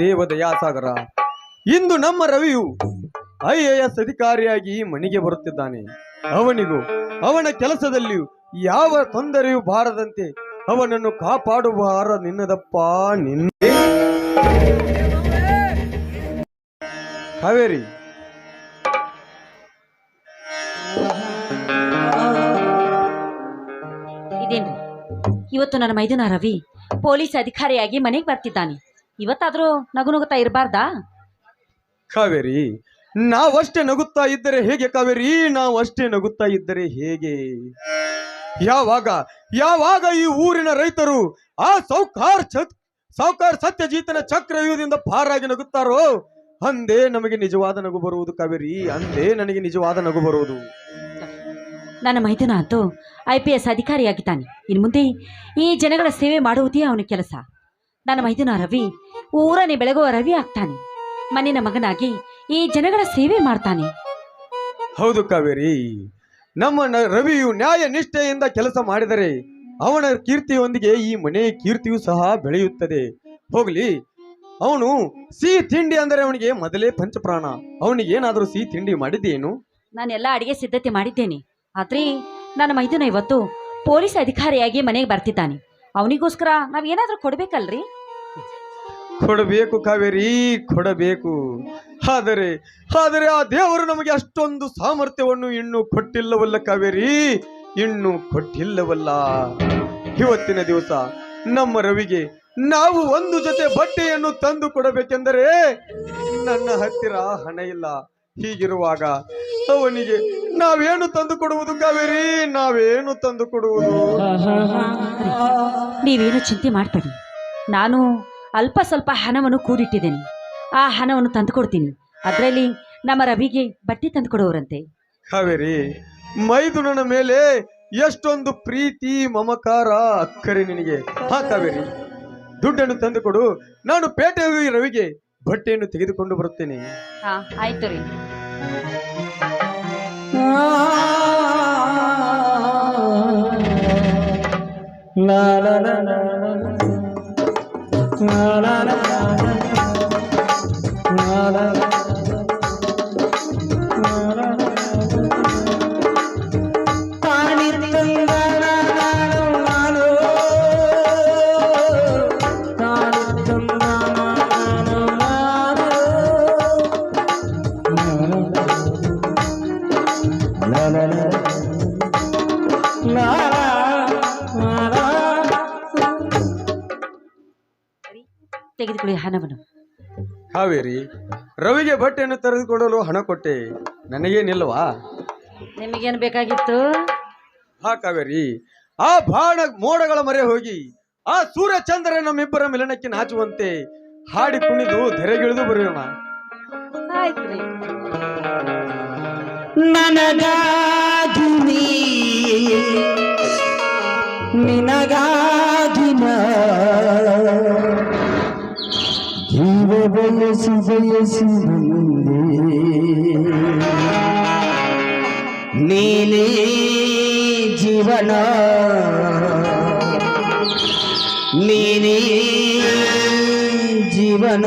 ದೇವ ದಯಾಸಾಗರ ಇಂದು ನಮ್ಮ ರವಿಯು I A S ಅಧಿಕಾರಿಯಾಗಿ ಮನೆಗೆ ಬರುತ್ತಿದ್ದಾನೆ. ಅವನಿಗೂ ಅವನ ಕೆಲಸದಲ್ಲಿಯೂ ಯಾವ ತೊಂದರೆಯೂ ಬಾರದಂತೆ ಅವನನ್ನು ಕಾಪಾಡುವ ನಿನ್ನದಪ್ಪ ನಿನ್ನ ಇದೇನ್ರಿ? ಇವತ್ತು ನನ್ನ ಮೈದುನ ರವಿ ಪೊಲೀಸ್ ಅಧಿಕಾರಿಯಾಗಿ ಮನೆಗೆ ಬರ್ತಿದ್ದಾನೆ. ಇವತ್ತಾದ್ರೂ ನಗು ನಗುತ್ತಾ ಇರಬಾರ್ದಾ? ಕಾವೇರಿ ನಾವಷ್ಟೇ ನಗುತ್ತಾ ಇದ್ದರೆ ಹೇಗೆ ಕಾವೇರಿ? ನಾವಷ್ಟೇ ನಗುತ್ತಾ ಇದ್ದರೆ ಹೇಗೆ? ಯಾವಾಗ ಯಾವಾಗ ಈ ಊರಿನ ರೈತರು ಆ ಸೌಕಾರ್ ಛತ್ ಸೌಕಾರ್ ಸತ್ಯಜೀತನ ಚಕ್ರವ್ಯೂಹದಿಂದ ಪಾರಾಗಿ ನಗುತ್ತಾರೋ? ಅಂದೇ ನಮಗೆ ನಿಜವಾದ ನಗು ಬರುವುದು ಕಾವೇರಿ ಅಂದೇ ನನಗೆ ನಿಜವಾದ ನಗು ಬರುವುದು. ನನ್ನ ಮೈದುನ ಅಂತೂ ಐ ಪಿ ಎಸ್ ಅಧಿಕಾರಿಯಾಗಿದ್ದಾನೆ. ಇನ್ನು ಮುಂದೆ ಈ ಜನಗಳ ಸೇವೆ ಮಾಡುವುದೇ ಅವನ ಕೆಲಸ. ನನ್ನ ಮೈದನ ರವಿ ಊರನ್ನೇ ಬೆಳಗುವ ರವಿ ಆಗ್ತಾನೆ. ಮನೆಯ ಮಗನಾಗಿ ಈ ಜನಗಳ ಸೇವೆ ಮಾಡ್ತಾನೆ. ಹೌದು ಕಾವೇರಿ. ನಮ್ಮ ನ- ರವಿಯು ನ್ಯಾಯ ನಿಷ್ಠೆಯಿಂದ ಕೆಲಸ ಮಾಡಿದರೆ ಅವನ ಕೀರ್ತಿಯೊಂದಿಗೆ ಈ ಮನೆಯ ಕೀರ್ತಿಯು ಸಹ ಬೆಳೆಯುತ್ತದೆ. ಹೋಗ್ಲಿ. ಅವನು ಸಿಹಿ ತಿಂಡಿ ಅಂದರೆ ಅವನಿಗೆ ಮೊದಲೇ ಪಂಚಪ್ರಾಣ. ಅವನಿಗೆ ಏನಾದರೂ ಸಿಹಿ ತಿಂಡಿ ಮಾಡಿದ್ದೇನು? ನಾನೆಲ್ಲ ಅಡಿಗೆ ಸಿದ್ಧತೆ ಮಾಡಿದ್ದೇನೆ. ಆದ್ರೆ ನನ್ನ ಮೈದುನ ಇವತ್ತು ಪೊಲೀಸ್ ಅಧಿಕಾರಿಯಾಗಿ ಮನೆಗೆ ಬರ್ತಿದ್ದಾನೆ. ಅವನಿಗೋಸ್ಕರ ನಾವೇನಾದ್ರೂ ಕೊಡ್ಬೇಕಲ್ರಿ? ಕೊಡಬೇಕು ಕಾವೇರಿ, ಕೊಡಬೇಕು. ಆದರೆ ಆದರೆ ಆ ದೇವರು ನಮಗೆ ಅಷ್ಟೊಂದು ಸಾಮರ್ಥ್ಯವನ್ನು ಇನ್ನೂ ಕೊಟ್ಟಿಲ್ಲವಲ್ಲ ಕಾವೇರಿ? ಇನ್ನೂ ಕೊಟ್ಟಿಲ್ಲವಲ್ಲ. ಇವತ್ತಿನ ದಿವಸ ನಮ್ಮ ರವಿಗೆ ನಾವು ಒಂದು ಜೊತೆ ಬಟ್ಟೆಯನ್ನು ತಂದು ಕೊಡಬೇಕೆಂದರೆ ನನ್ನ ಹತ್ತಿರ ಹಣ ಇಲ್ಲ. ಹೀಗಿರುವಾಗ ಅವನಿಗೆ ನಾವೇನು ತಂದು ಕೊಡುವುದು ಕಾವೇರಿ? ನಾವೇನು ತಂದು ಕೊಡುವುದು? ನೀವೇನು ಚಿಂತೆ ಮಾಡಬೇಡಿ. ನಾನು ಅಲ್ಪ ಸ್ವಲ್ಪ ಹಣವನ್ನು ಕೂಡಿಟ್ಟಿದ್ದೇನೆ. ಆ ಹಣವನ್ನು ತಂದು ಕೊಡ್ತೀನಿ ಅದರಲ್ಲಿ ನಮ್ಮ ರವಿಗೆ ಬಟ್ಟೆ ತಂದು ಕೊಡುವರಂತೆ ಕಾವೇರಿ ಮೈದುನನ ಮೇಲೆ ಎಷ್ಟೊಂದು ಪ್ರೀತಿ ಮಮಕಾರ ಅಕ್ಕರೆ ನಿನಗೆ. ಹಾ ಕಾವೇರಿ ದುಡ್ಡನ್ನು ತಂದು ಕೊಡು ನಾನು ಪೇಟೆ ಹೋಗಿ ರವಿಗೆ ಬಟ್ಟೆಯನ್ನು ತೆಗೆದುಕೊಂಡು ಬರುತ್ತೇನೆ. ಹಾ ಆಯ್ತು ರೀ. la la la ತೆಗೆದುಕೊಳ್ಳಿ ಹಣವನ್ನು. ಕಾವೇರಿ ರವಿಗೆ ಬಟ್ಟೆಯನ್ನು ತೆರೆದುಕೊಳ್ಳಲು ಹಣ ಕೊಟ್ಟೆ. ನನಗೇನಿಲ್ವಾ ನಿಮಗೇನು ಬೇಕಾಗಿತ್ತು? ಹಾ ಕಾವೇರಿ ಆ ಬಾಣ ಮೋಡಗಳ ಮರೆ ಹೋಗಿ ಆ ಸೂರ್ಯಚಂದ್ರ ನಮ್ಮಿಬ್ಬರ ಮಿಲನಕ್ಕೆ ನಾಚುವಂತೆ ಹಾಡಿ ಕುಣಿದು ಧರೆಗಿಳಿದು ಬರೆಯೋಣ ಆಯ್ತು ನಿನಗಾ ನನಗಾಗಿ ನೀ ನಿನಗಾಗಿ ಬಂದೆ ನೀನೇ ಜೀವನ ನೀನೇ ಜೀವನ.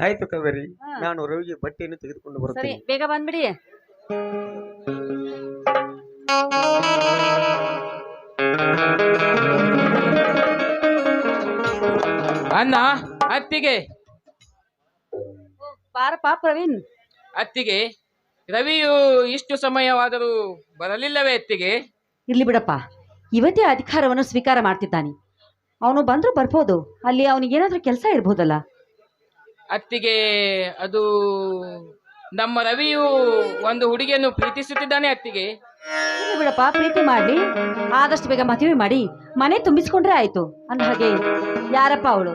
ಆಯ್ತು ಕಾವೇರಿ ನಾನು ರವಿಗೆ ಬಟ್ಟೆಯನ್ನು ತೆಗೆದುಕೊಂಡು ಬರ್ತೇನೆ ಬೇಗ ಬಂದ್ಬಿಡಿ Thank you. ಅಣ್ಣ ಅತ್ತಿಗೆ. ಪಾಪ ಪ್ರವೀಣ್. ಅತ್ತಿಗೆ. ರವಿಯು ಇಷ್ಟು ಸಮಯವಾದರೂ ಬರಲಿಲ್ಲವೇ ಅತ್ತಿಗೆ? ಇರ್ಲಿ ಬಿಡಪ್ಪ. ಇವತ್ತೇ ಅಧಿಕಾರವನ್ನು ಸ್ವೀಕಾರ ಮಾಡ್ತಿದ್ದಾನೆ. ಅವನು ಬಂದ್ರೂ ಬರ್ಬೋದು. ಅಲ್ಲಿ ಅವನಿಗೆ ಏನಾದ್ರೂ ಕೆಲಸ ಇರ್ಬೋದಲ್ಲ. ಅತ್ತಿಗೆ ಅದು ನಮ್ಮ ರವಿಯು ಒಂದು ಹುಡುಗಿಯನ್ನು ಪ್ರೀತಿಸುತ್ತಿದ್ದಾನೆ ಅತ್ತಿಗೆ. ಬಿಡಪ್ಪ ಪ್ರೀತಿ ಮಾಡಿ ಆದಷ್ಟು ಬೇಗ ಮದುವೆ ಮಾಡಿ ಮನೆ ತುಂಬಿಸ್ಕೊಂಡ್ರೆ ಆಯ್ತು ಅಂದ ಹಾಗೆ ಯಾರಪ್ಪ ಅವಳು?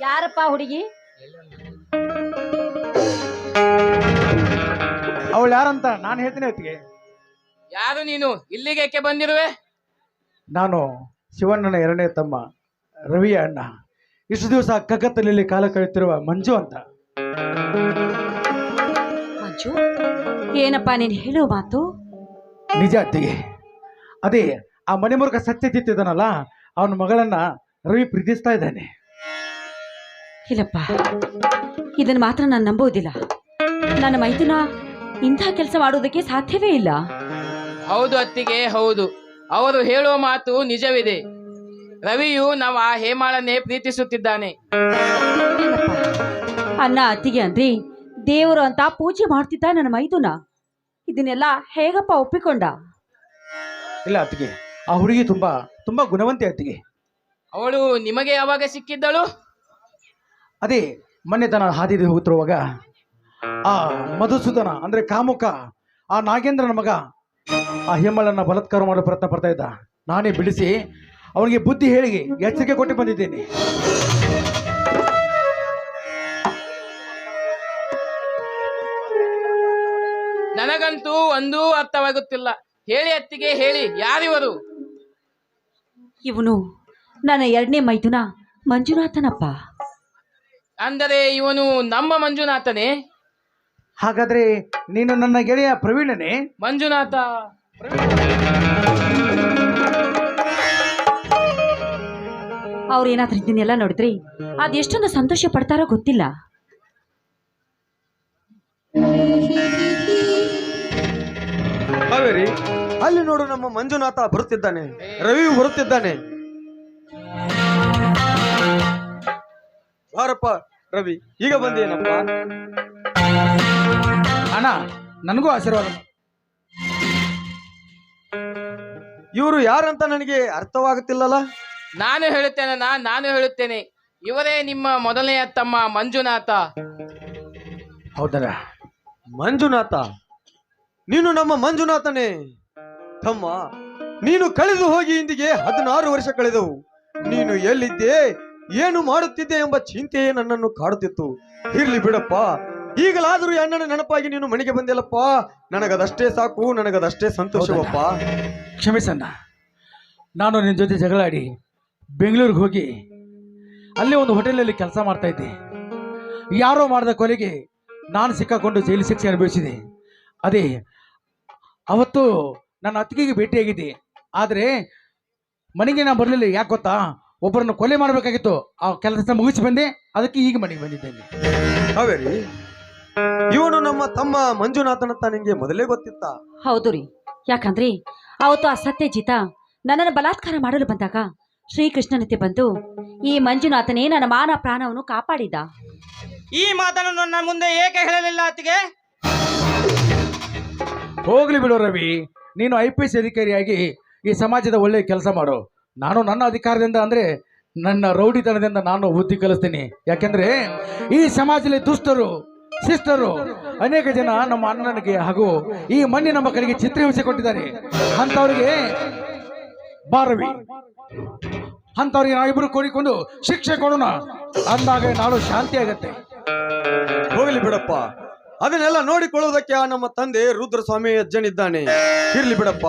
ಯಾರಪ್ಪ ಹುಡುಗಿ? ಅವಳು ಯಾರಂತ ನಾನು ಹೇಳ್ತೀನಿ ಅತ್ತಿಗೆ ಯಾರು ನೀನು? ಇಲ್ಲಿಗೆ ಯಾಕೆ ಬಂದಿರುವೆ? ನಾನು ಶಿವಣ್ಣನ ಎರಡನೇ ತಮ್ಮ ರವಿಯ ಅಣ್ಣ. ಇಷ್ಟು ದಿವಸ ಕಗ್ಗತ್ತಲಲ್ಲಿ ಕಾಲ ಕಳೆಯುತ್ತಿರುವ ಮಂಜು ಅಂತ. ಮಂಜು? ಏನಪ್ಪ ನೀನ್ ಹೇಳೋ ಮಾತು? ನಿಜ ಅತ್ತಿಗೆ. ಅದೇ ಆ ಮನೆ ಮುರುಗ ಸತ್ಯಜಿತ್ ಇದ್ದಾನಲ್ಲ ಅವನ ಮಗಳನ್ನ ರವಿ ಪ್ರೀತಿಸ್ತಾ ಇದ್ದಾನೆ. ಇಲ್ಲಪ್ಪ ಇದನ್ನ ಮಾತ್ರ ನಾನು ನಂಬೋದಿಲ್ಲ ನನ್ನ ಮೈದುನ ಇಂಥ ಕೆಲಸ ಮಾಡೋದಕ್ಕೆ ಸಾಧ್ಯವೇ ಇಲ್ಲ. ಹೌದು ಅತ್ತಿಗೆ ಹೌದು. ಅವರು ಹೇಳುವ ಮಾತು ನಿಜವಿದೆ. ರವಿಯು ನಾವು ಆ ಹೇಮಾಳನ್ನೇ ಪ್ರೀತಿಸುತ್ತಿದ್ದಾನೆ. ಇಲ್ಲಪ್ಪ. ಅಣ್ಣ ಅತ್ತಿಗೆ ಅಂದ್ರಿ ದೇವರು ಅಂತ ಪೂಜೆ ಮಾಡ್ತಿದ್ದ ನನ್ನ ಮೈದುನ. ಇದನ್ನೆಲ್ಲ ಹೇಗಪ್ಪ ಒಪ್ಪಿಕೊಂಡ? ಇಲ್ಲ ಅತ್ತಿಗೆ ಆ ಹುಡುಗಿ ತುಂಬಾ ತುಂಬಾ ಗುಣವಂತೆ ಅತ್ತಿಗೆ. ಅವಳು ನಿಮಗೆ ಯಾವಾಗ ಸಿಕ್ಕಿದ್ದಳು? ಅದೇ ಮೊನ್ನೆ ತನ ಹಾದಿದೆ ಹೋಗುತ್ತಿರುವಾಗ ಆ ಮಧುಸೂದನ ಅಂದ್ರೆ ಕಾಮುಕ ಆ ನಾಗೇಂದ್ರನ ಮಗ ಆ ಹೇಮಳನ್ನ ಬಲತ್ಕಾರ ಮಾಡೋ ಪ್ರಯತ್ನ ಪಡ್ತಾ ಇದ್ದ. ನಾನೇ ಬಿಡಿಸಿ ಅವನಿಗೆ ಬುದ್ಧಿ ಹೇಳಿ ಎಚ್ಚರಿಕೆ ಕೊಟ್ಟು ಬಂದಿದ್ದೇನೆ. ಒಂದೂ ಅರ್ಥವಾಗುತ್ತಿಲ್ಲ. ಹೇಳಿ ಅತ್ತಿಗೆ ಹೇಳಿ ಯಾರಿವರು? ಇವನು ನನ್ನ ಎರಡನೇ ಮೈದುನ ಮಂಜುನಾಥನಪ್ಪ. ಅಂದರೆ ಇವನು ನಮ್ಮ ಮಂಜುನಾಥನೇ? ಹಾಗಾದ್ರೆ ನೀನು ನನ್ನ ಗೆಳೆಯ ಪ್ರವೀಣನೇ? ಮಂಜುನಾಥ. ಅವ್ರು ಏನಾದ್ರೂ ಇದನ್ನೆಲ್ಲ ನೋಡಿದ್ರಿ ಅದೆಷ್ಟೊಂದು ಸಂತೋಷ ಪಡ್ತಾರೋ ಗೊತ್ತಿಲ್ಲ. ಕಾವೇರಿ ಅಲ್ಲಿ ನೋಡು ನಮ್ಮ ಮಂಜುನಾಥ ಬರುತ್ತಿದ್ದಾನೆ ರವಿ ಬರುತ್ತಿದ್ದಾನೆ. ಬಾರಪ್ಪ ರವಿ ಈಗ ಬಂದೇನಪ್ಪ? ಅಣ್ಣ ನನಗೂ ಆಶೀರ್ವಾದ. ಇವರು ಯಾರಂತ ನನಗೆ ಅರ್ಥವಾಗುತ್ತಿಲ್ಲಲ್ಲ? ನಾನು ಹೇಳುತ್ತೇನೆ ನಾನು ಹೇಳುತ್ತೇನೆ. ಇವರೇ ನಿಮ್ಮ ಮೊದಲನೆಯ ತಮ್ಮ ಮಂಜುನಾಥ. ಹೌದಲ್ಲ ಮಂಜುನಾಥ. ನೀನು ನಮ್ಮ ಮಂಜುನಾಥನೇ. ತಮ್ಮ, ನೀನು ಕಳೆದು ಹೋಗಿ ಇಂದಿಗೆ ಹದಿನಾರು ವರ್ಷ ಕಳೆದವು. ನೀನು ಎಲ್ಲಿದ್ದೆ, ಏನು ಮಾಡುತ್ತಿದ್ದೆ ಎಂಬ ಚಿಂತೆಯೇ ನನ್ನನ್ನು ಕಾಡುತ್ತಿತ್ತು. ಇರ್ಲಿ ಬಿಡಪ್ಪ, ಈಗಲಾದರೂ ಅಣ್ಣನ ನೆನಪಾಗಿ ನೀನು ಮನೆಗೆ ಬಂದಿಲ್ಲಪ್ಪ. ನನಗದಷ್ಟೇ ಸಾಕು, ನನಗದಷ್ಟೇ ಸಂತೋಷವಪ್ಪ. ಕ್ಷಮಿಸಣ್ಣ. ನಾನು ನಿನ್ನ ಜೊತೆ ಜಗಳಾಡಿ ಬೆಂಗಳೂರಿಗೆ ಹೋಗಿ ಅಲ್ಲಿ ಒಂದು ಹೋಟೆಲಲ್ಲಿ ಕೆಲಸ ಮಾಡ್ತಾ ಇದ್ದೆ. ಯಾರೋ ಮಾಡಿದ ಕೊಲೆಗೆ ನಾನು ಸಿಕ್ಕಾಕೊಂಡು ಜೈಲು ಶಿಕ್ಷೆ ಅನುಭವಿಸಿದೆ. ಅದೇ ಅವತ್ತು ನನ್ನ ಅತ್ತಿಗೆಗೆ ಭೇಟಿಯಾಗಿದ್ದೆ. ಆದರೆ ಮನೆಗೆ ನಾನು ಬರಲಿಲ್ಲ. ಯಾಕೆ ಗೊತ್ತಾ? ಒಬ್ಬರನ್ನು ಕೊಲೆ ಮಾಡಬೇಕಾಗಿತ್ತು. ಆ ಕೆಲಸ ಮುಗಿಸಿ ಬಂದೆ. ಅದಕ್ಕೆ ಈಗ ಮನೆಗೆ ಬಂದಿದ್ದೇನೆ. ಹೌದ್ರಿ ಇವನು ನಮ್ಮ ತಮ್ಮ ಮಂಜುನಾಥನಂತ ನಿಮಗೆ ಮೊದಲೇ ಗೊತ್ತಿತ್ತ? ಹೌದು ರೀ. ಯಾಕಂದ್ರೆ ಅವತ್ತು ಆ ಸತ್ಯಜಿತ ನನ್ನನ್ನು ಬಲಾತ್ಕಾರ ಮಾಡಲು ಬಂದಾಗ ಶ್ರೀಕೃಷ್ಣನಂತೆ ಬಂದು ಈ ಮಂಜುನಾಥನೇ ನನ್ನ ಮಾನ ಪ್ರಾಣವನ್ನು ಕಾಪಾಡಿದ ಈ ಮಾತನ್ನು ನನ್ನ ಮುಂದೆ ಏಕೆ ಹೇಳಲಿಲ್ಲ ಅತ್ತಿಗೆ? ಹೋಗ್ಲಿ ಬಿಡು ರವಿ. ನೀನು ಐ ಪಿ ಎಸ್ ಅಧಿಕಾರಿಯಾಗಿ ಈ ಸಮಾಜದ ಒಳ್ಳೆಯ ಕೆಲಸ ಮಾಡು. ನಾನು ನನ್ನ ಅಧಿಕಾರದಿಂದ ಅಂದ್ರೆ ನನ್ನ ರೌಡಿತನದಿಂದ ನಾನು ಬುದ್ಧಿ ಕಲಿಸ್ತೀನಿ. ಯಾಕೆಂದ್ರೆ ಈ ಸಮಾಜದಲ್ಲಿ ದುಷ್ಟರು ಸಿಸ್ಟರು ಅನೇಕ ಜನ ನಮ್ಮ ಅಣ್ಣನಿಗೆ ಹಾಗೂ ಈ ಮಣ್ಣಿನ ಮಕ್ಕಳಿಗೆ ಚಿತ್ರಹಿಂಸೆ ಕೊಟ್ಟಿದ್ದಾರೆ ಅಂಥವ್ರಿಗೆ ಬಾರವಿ ಅಂಥವ್ರಿಗೆ ಇಬ್ರು ಕೂಡಿಕೊಂಡು ಶಿಕ್ಷೆ ಕೊಡೋಣ. ಅಂದಾಗ ನಾಡು ಶಾಂತಿ ಆಗತ್ತೆ. ಹೋಗಲಿ ಬಿಡಪ್ಪ. ಅದನ್ನೆಲ್ಲ ನೋಡಿಕೊಳ್ಳುವುದಕ್ಕೆ ಆ ನಮ್ಮ ತಂದೆ ರುದ್ರಸ್ವಾಮಿ ಅಜ್ಜನಿದ್ದಾನೆ. ಇರ್ಲಿ ಬಿಡಪ್ಪ.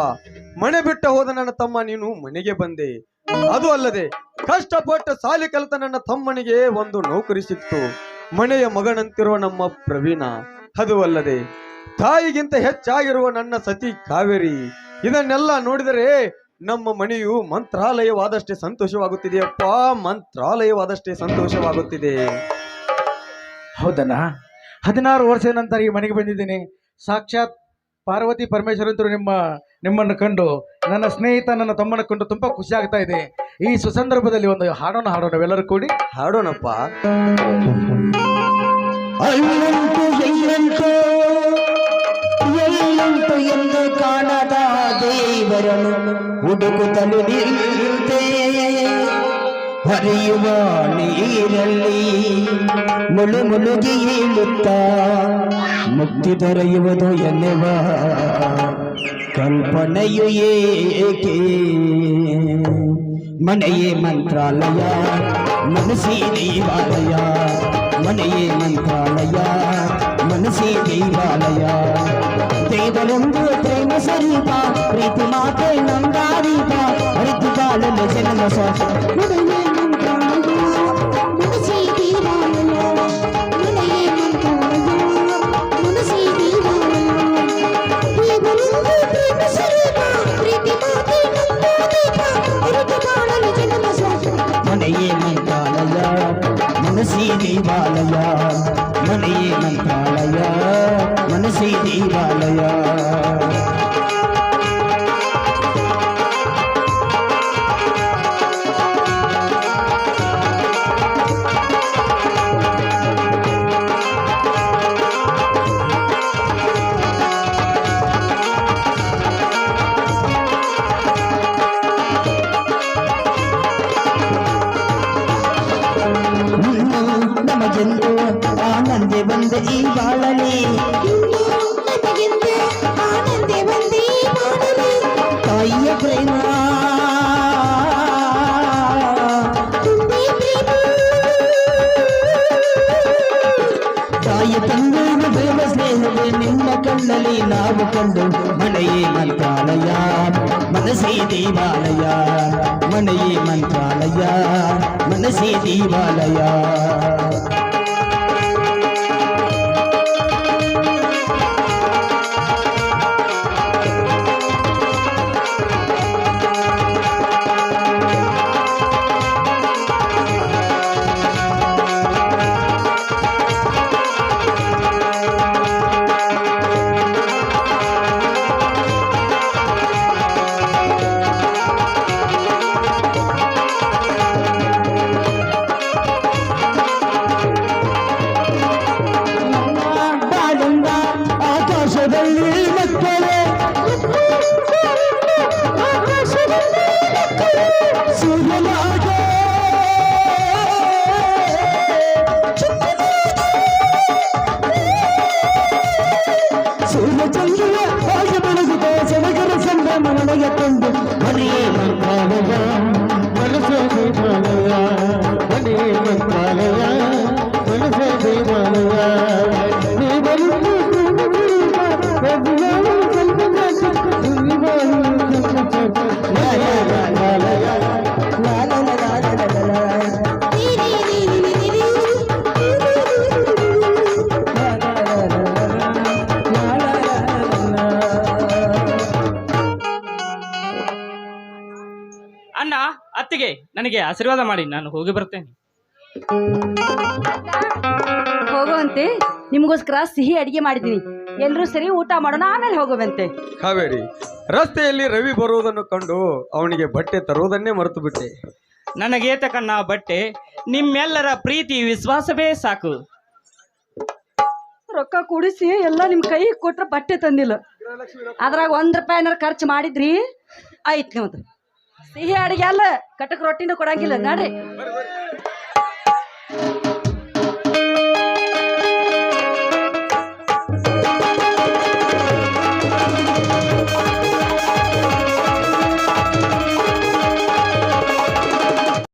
ಮನೆ ಬಿಟ್ಟ ಹೋದ ನನ್ನ ತಮ್ಮ ನೀನು ಮನೆಗೆ ಬಂದೆ. ಅದು ಅಲ್ಲದೆ ಕಷ್ಟಪಟ್ಟು ಸಾಲಿ ಕಲಿತ ನನ್ನ ತಮ್ಮನಿಗೆ ಒಂದು ನೌಕರಿ ಸಿಕ್ತು. ಮನೆಯ ಮಗನಂತಿರುವ ನಮ್ಮ ಪ್ರವೀಣ. ಅದು ಅಲ್ಲದೆ ತಾಯಿಗಿಂತ ಹೆಚ್ಚಾಗಿರುವ ನನ್ನ ಸತಿ ಕಾವೇರಿ. ಇದನ್ನೆಲ್ಲ ನೋಡಿದರೆ ನಮ್ಮ ಮನೆಯು ಮಂತ್ರಾಲಯವಾದಷ್ಟೇ ಸಂತೋಷವಾಗುತ್ತಿದೆಯಪ್ಪ. ಮಂತ್ರಾಲಯವಾದಷ್ಟೇ ಸಂತೋಷವಾಗುತ್ತಿದೆ. ಹೌದಣ್ಣ. ಹದಿನಾರು ವರ್ಷದ ನಂತರ ಈ ಮನೆಗೆ ಬಂದಿದ್ದೀನಿ. ಸಾಕ್ಷಾತ್ ಪಾರ್ವತಿ ಪರಮೇಶ್ವರಂತರು ನಿಮ್ಮ ನಿಮ್ಮನ್ನು ಕಂಡು ನನ್ನ ಸ್ನೇಹಿತ ನನ್ನ ತಮ್ಮನ ಕಂಡು ತುಂಬಾ ಖುಷಿ ಆಗ್ತಾ ಇದೆ. ಈ ಸುಸಂದರ್ಭದಲ್ಲಿ ಒಂದು ಹಾಡೋಣ ಹಾಡೋಣ. ಎಲ್ಲರೂ ಕೂಡಿ. ಹಾಡೋಣಪ್ಪ. ಕಾಣದ ದೇವರನು ಹುಡುಕುತ್ತಲು ನಿಲ್ಲುತ್ತೆ ಹರಿಯುವ ನೀರಲ್ಲಿ ಮುಳು ಮುಳುಗಿ ಏಳುತ್ತ ಮುಕ್ತಿ ದೊರೆಯುವುದು ಎನ್ನುವ ಕಲ್ಪನೆಯು ಏಕೆ ಮನೆಯೇ ಮಂತ್ರಾಲಯ ಮನಸ್ಸೇ ದೇವಾಲಯ ಮನೆಯೇ ಮಂತ್ರಾಲಯ ಮನಸ್ಸೇ ದೇವಾಲಯ ದೇವರೊಂದು ಪ್ರೇಮ ಸ್ವರೂಪ ಪ್ರೀತಿ ಮಾತೆ ನಂದಾದೀಪ ಅರಿತು ಬಾಳಲು ಜನ್ಮ ಸ್ವಾಸ ತಾಯಿಯ ಪ್ರೇಮ ತುಂಬಿ ಪ್ರೇಮ ತಾಯಿ ತಂದೆಯ ಪ್ರೇಮ ಸ್ನೇಹವೇ ನಿಮ್ಮ ಕಣ್ಣಲ್ಲಿ ನಾವು ಕಂಡು ಮನೆಯೇ ಮಂತ್ರಾಲಯ ಮನಸ್ಸೇ ದೇವಾಲಯ ಮನೆಯೇ ಮಂತ್ರಾಲಯ ಮನಸ್ಸೇ ದೇವಾಲಯ ನನಗೆ ಆಶೀರ್ವಾದ ಮಾಡಿ ನಾನು ಹೋಗಿ ಬರ್ತೇನೆ. ಹೋಗುವಂತೆ ನಿಮಗೋಸ್ಕರ ಸಿಹಿ ಅಡಿಗೆ ಮಾಡಿದ್ದೀನಿ. ಎಲ್ಲರೂ ಸರಿ ಊಟ ಮಾಡೋಣ ಆಮೇಲೆ ಹೋಗುವಂತೆ. ಕಾವೇರಿ ರಸ್ತೆಯಲ್ಲಿ ರವಿ ಬರುವುದನ್ನು ಕಂಡು ಅವನಿಗೆ ಬಟ್ಟೆ ತರುವುದನ್ನೇ ಮರೆತು ಬಿಟ್ಟೆ ನನಗೆ ಬಟ್ಟೆ ನಿಮ್ಮೆಲ್ಲರ ಪ್ರೀತಿ ವಿಶ್ವಾಸವೇ ಸಾಕು. ರೊಕ್ಕ ಕೂಡಿಸಿ ಎಲ್ಲ ನಿಮ್ಮ ಕೈ ಕೊಟ್ರೆ ಬಟ್ಟೆ ತಂದಿಲ್ಲ. ಅದ್ರಾಗ ಒಂದ್ ರೂಪಾಯಿ ಏನಾರು ಖರ್ಚು ಮಾಡಿದ್ರಿ? ಆಯ್ತು ನಿಮ್ದು. ಸಿಹಿ ಅಡಿಗೆ ಅಲ್ಲ ಕಟಕ್ ರೊಟ್ಟಿನೂ ಕೊಡಂಗಿಲ್ಲ ನೋಡ್ರಿ.